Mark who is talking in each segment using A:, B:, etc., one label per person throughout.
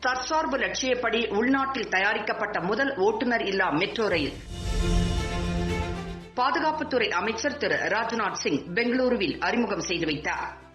A: தற்சார்பு லட்சியப்படி உள்நாட்டில் தயாரிக்கப்பட்ட முதல் ஓட்டுநர் இல்லா மெட்ரோ ரயில். பாதுகாப்புத்துறை அமைச்சர் திரு ராஜ்நாத் சிங் பெங்களூருவில் அறிமுகம் செய்து வைத்தார்.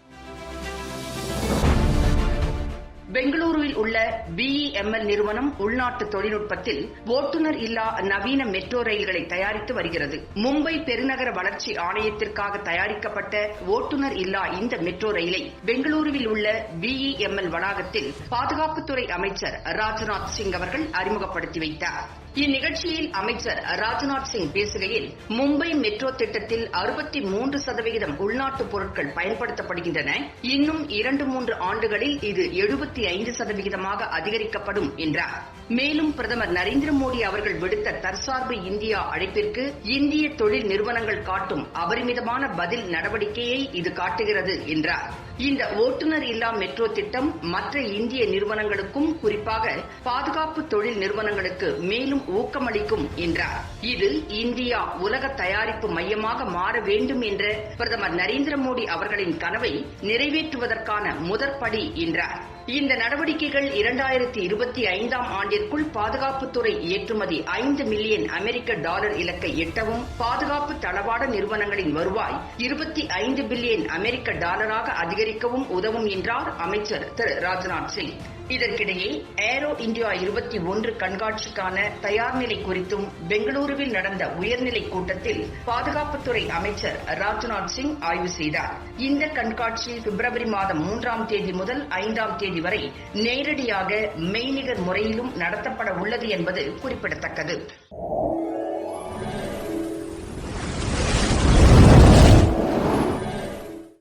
A: பெங்களூருவில் உள்ள பிஇஎம்எல் நிறுவனம் உள்நாட்டு தொழில்நுட்பத்தில் ஓட்டுநர் இல்லா நவீன மெட்ரோ ரயில்களை தயாரித்து வருகிறது. மும்பை பெருநகர வளர்ச்சி ஆணையத்திற்காக தயாரிக்கப்பட்ட ஓட்டுநர் இல்லா இந்த மெட்ரோ ரயிலை பெங்களூருவில் உள்ள பிஇஎம்எல் வளாகத்தில் பாதுகாப்புத்துறை அமைச்சர் ராஜ்நாத் சிங் அவர்கள் அறிமுகப்படுத்தி வைத்தார். இந்நிகழ்ச்சியில் அமைச்சர் ராஜ்நாத் சிங் பேசுகையில் மும்பை மெட்ரோ திட்டத்தில் அறுபத்தி மூன்று சதவிகிதம் உள்நாட்டு பொருட்கள் பயன்படுத்தப்படுகின்றன. இன்னும் இரண்டு மூன்று ஆண்டுகளில் இது எழுபத்தி ஐந்து சதவிகிதமாக அதிகரிக்கப்படும் என்றார். மேலும் பிரதமர் நரேந்திர மோடி அவர்கள் விடுத்த தற்சார்பு இந்தியா அழைப்பிற்கு இந்திய தொழில் நிறுவனங்கள் காட்டும் அபரிமிதமான பதில் நடவடிக்கையை இது காட்டுகிறது என்றார். இந்த ஓட்டுநர் இல்லா மெட்ரோ திட்டம் மற்ற இந்திய நிறுவனங்களுக்கும் குறிப்பாக பாதுகாப்பு தொழில் நிறுவனங்களுக்கு மேலும் ஊக்கமளிக்கும் என்றார். இது இந்தியா உலக தயாரிப்பு மையமாக மாற வேண்டும் என்ற பிரதமர் நரேந்திர மோடி அவர்களின் கனவை நிறைவேற்றுவதற்கான முதற்படி என்றார். இந்த நடவடிக்கைகள் இரண்டாயிரத்தி இருபத்தி ஐந்தாம் ஆண்டிற்குள் பாதுகாப்புத்துறை ஏற்றுமதி ஐந்து மில்லியன் அமெரிக்க டாலர் இலக்கை எட்டவும் பாதுகாப்பு தளவாட நிறுவனங்களின் வருவாய் இருபத்தி ஐந்து பில்லியன் அமெரிக்க டாலராக அதிகரிக்கவும் உதவும் என்றார் அமைச்சர் திரு ராஜ்நாத் சிங். இதற்கிடையே ஏரோ இந்தியா இருபத்தி ஒன்று கண்காட்சிக்கான தயார் நிலை குறித்தும் பெங்களூருவில் நடந்த உயர்நிலை கூட்டத்தில் பாதுகாப்புத்துறை அமைச்சர் ராஜ்நாத் சிங் ஆய்வு செய்தார். இந்த கண்காட்சி பிப்ரவரி மாதம் மூன்றாம் தேதி முதல் ஐந்தாம் தேதி வரை நேரடியாக மெய்நிகர் முறையிலும் நடத்தப்பட உள்ளது என்பது குறிப்பிடத்தக்கது.